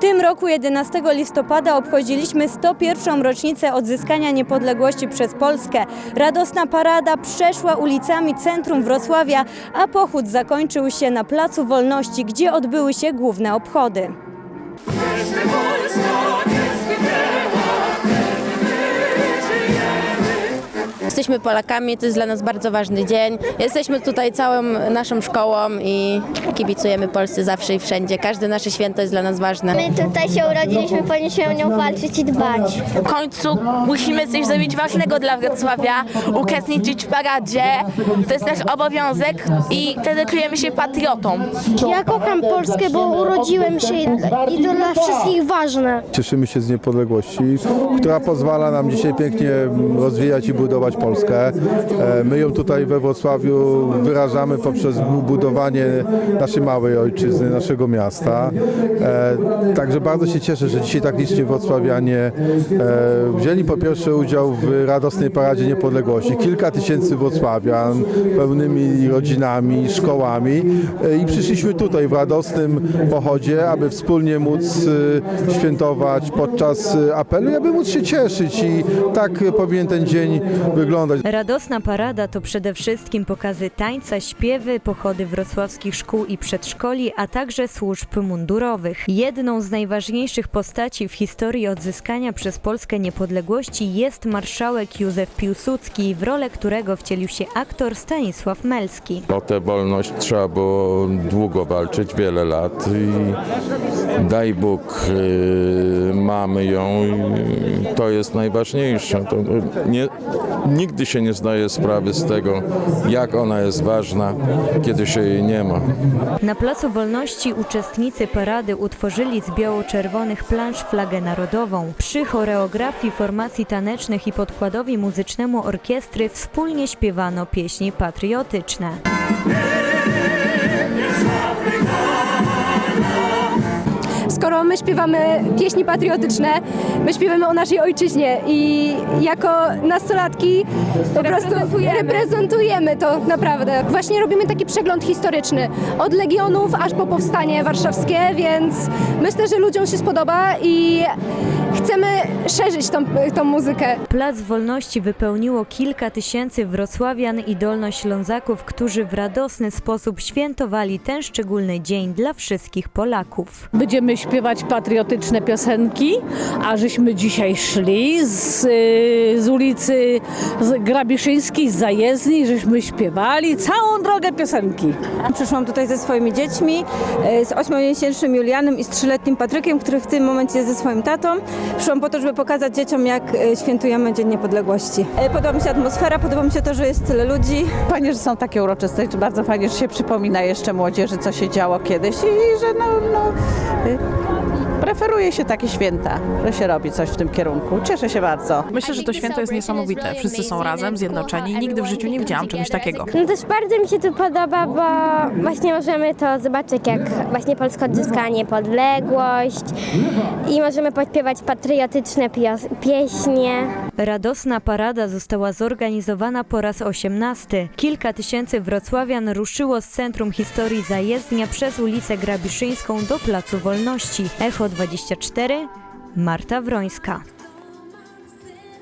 tym roku 11 listopada obchodziliśmy 101. rocznicę odzyskania niepodległości przez Polskę. Radosna parada przeszła ulicami centrum Wrocławia, a pochód zakończył się na Placu Wolności, gdzie odbyły się główne obchody. Jesteśmy Polakami, to jest dla nas bardzo ważny dzień. Jesteśmy tutaj całą naszą szkołą i kibicujemy Polsce zawsze i wszędzie. Każde nasze święto jest dla nas ważne. My tutaj się urodziliśmy, powinniśmy o nią walczyć i dbać. W końcu musimy coś zrobić ważnego dla Wrocławia, uczestniczyć w paradzie. To jest nasz obowiązek i wtedy czujemy się patriotą. Ja kocham Polskę, bo urodziłem się i, i to dla wszystkich ważne. Cieszymy się z niepodległości, która pozwala nam dzisiaj pięknie rozwijać i budować Polskę. E, My ją tutaj we Wrocławiu wyrażamy poprzez budowanie naszej małej ojczyzny, naszego miasta. E, Także bardzo się cieszę, że dzisiaj tak licznie wrocławianie e, wzięli po pierwsze udział w radosnej paradzie niepodległości. Kilka tysięcy wrocławian pełnymi rodzinami, szkołami i przyszliśmy tutaj w radosnym pochodzie, aby wspólnie móc świętować podczas apelu aby móc się cieszyć i tak powinien ten dzień wyglądać. Radosna parada to przede wszystkim pokazy tańca, śpiewy, pochody wrocławskich szkół i przedszkoli, a także służb mundurowych. Jedną z najważniejszych postaci w historii odzyskania przez Polskę niepodległości jest marszałek Józef Piłsudski, w rolę którego wcielił się aktor Stanisław Melski. O tę wolność trzeba było długo walczyć, wiele lat i daj Bóg, yy, mamy ją i to jest najważniejsze. To, nie, nigdy się nie zdaje sprawy z tego, jak ona jest ważna, kiedy się jej nie ma. Na Placu Wolności uczestnicy parady utworzyli z biało-czerwonych plansz flagę narodową. Przy choreografii formacji tanecznych i podkładowi muzycznemu orkiestry wspólnie śpiewano pieśni patriotyczne. Skoro my śpiewamy pieśni patriotyczne, my śpiewamy o naszej ojczyźnie i jako nastolatki po prostu reprezentujemy to naprawdę. Właśnie robimy taki przegląd historyczny od Legionów aż po Powstanie Warszawskie, więc myślę, że ludziom się spodoba i chcemy szerzyć tą, tą muzykę. Plac Wolności wypełniło kilka tysięcy wrocławian i dolnoślązaków, którzy w radosny sposób świętowali ten szczególny dzień dla wszystkich Polaków. Będziemy śpiewać patriotyczne piosenki, a żeśmy dzisiaj szli z, y, z ulicy Grabiszyńskiej, z Zajezdni, żeśmy śpiewali całą drogę piosenki. Przyszłam tutaj ze swoimi dziećmi, e, z ośmiomiesięcznym Julianem i z trzyletnim Patrykiem, który w tym momencie jest ze swoim tatą. Przyszłam po to, żeby pokazać dzieciom, jak e, świętujemy Dzień Niepodległości. E, Podoba mi się atmosfera, podoba mi się to, że jest tyle ludzi. Fajnie, że są takie uroczystości, bardzo fajnie, że się przypomina jeszcze młodzieży, co się działo kiedyś i że no, no preferuje się takie święta, że się robi coś w tym kierunku. Cieszę się bardzo. Myślę, że to święto jest niesamowite. Wszyscy są razem, zjednoczeni. Nigdy w życiu nie widziałam czegoś takiego. No też bardzo mi się to podoba, bo właśnie możemy to zobaczyć, jak właśnie Polska odzyskała niepodległość i możemy podśpiewać patriotyczne pios- pieśnie. Radosna parada została zorganizowana po raz 18. Kilka tysięcy wrocławian ruszyło z centrum historii zajezdnia przez ulicę Grabiszyńską do Placu Wolności. Echo 24, Marta Wrońska.